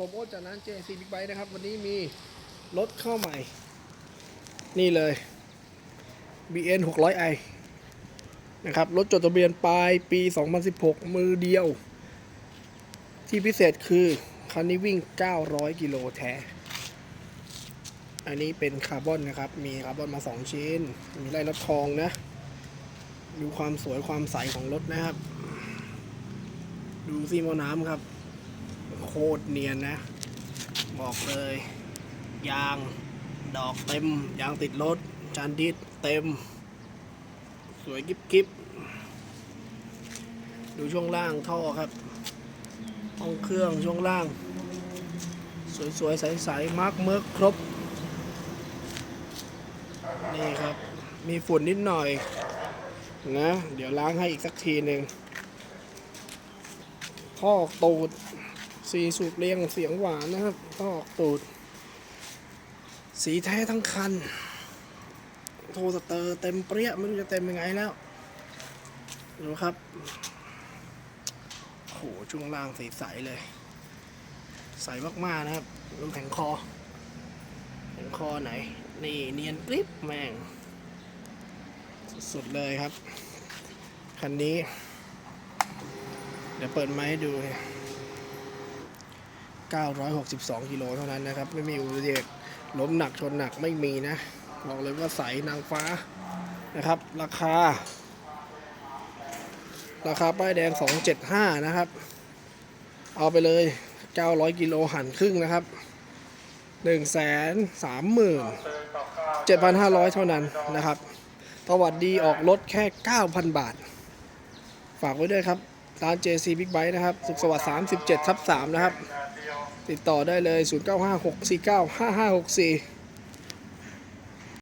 ผมโอ๊ตจากร้าน JC Big Bike นะครับ วันนี้มีรถเข้าใหม่ นี่เลย BN 600i นะครับ รถจดทะเบียนปลายปี 2016 มือเดียว ที่พิเศษคือคันนี้วิ่ง 900 กิโลแท้ อันนี้เป็นคาร์บอนนะครับ มีคาร์บอนมา 2 ชิ้น มีไล่รถทองนะ ดูความสวยความใสของรถนะครับ ดูซีโมอน้ำครับ โคตรเนียนนะ บอกเลย ยางดอกเต็ม ยางติดรถจานดิสเต็ม สวยกิบกิบดูช่วงล่างท่อครับห้องเครื่องช่วงล่าง สวยๆ ใสๆมาร์กเมิร์กครบ นี่ครับ มีฝุ่นนิดหน่อยนะ เดี๋ยวล้างให้อีกสักทีหนึ่งท่อตูด สีสูบเรียงเสียงหวานนะครับท่อออกตูด สีแท้ทั้งคัน โทรสเตอร์เต็มเปรี้ยไม่รู้จะเต็มยังไงแล้ว ดูครับ โหช่วงล่างใสๆเลย ใสมากๆนะครับดูแผงคอแผงคอไหน นี่เนียนกริบแม่ง สุดๆเลยครับ คันนี้ เดี๋ยวเปิดไม้ให้ดู 962กิโลเท่านั้นนะครับ ไม่มีอุบัติเหตุล้มหนักชนหนักไม่มีนะบอกเลยว่าใสนางฟ้านะครับ ราคา ราคาป้ายแดง 275 นะครับ เอาไปเลย 900 กิโลหันครึ่งนะครับ 1 3 0 0 0 7,500 เท่านั้นนะครับสวัสดีออกรถแค่ 9,000 บาท ฝากไว้ด้วยครับร้าน JC Big Bike นะครับ สุขสวัสดิ์37ทับ3นะครับ ติดต่อได้เลย 0956495564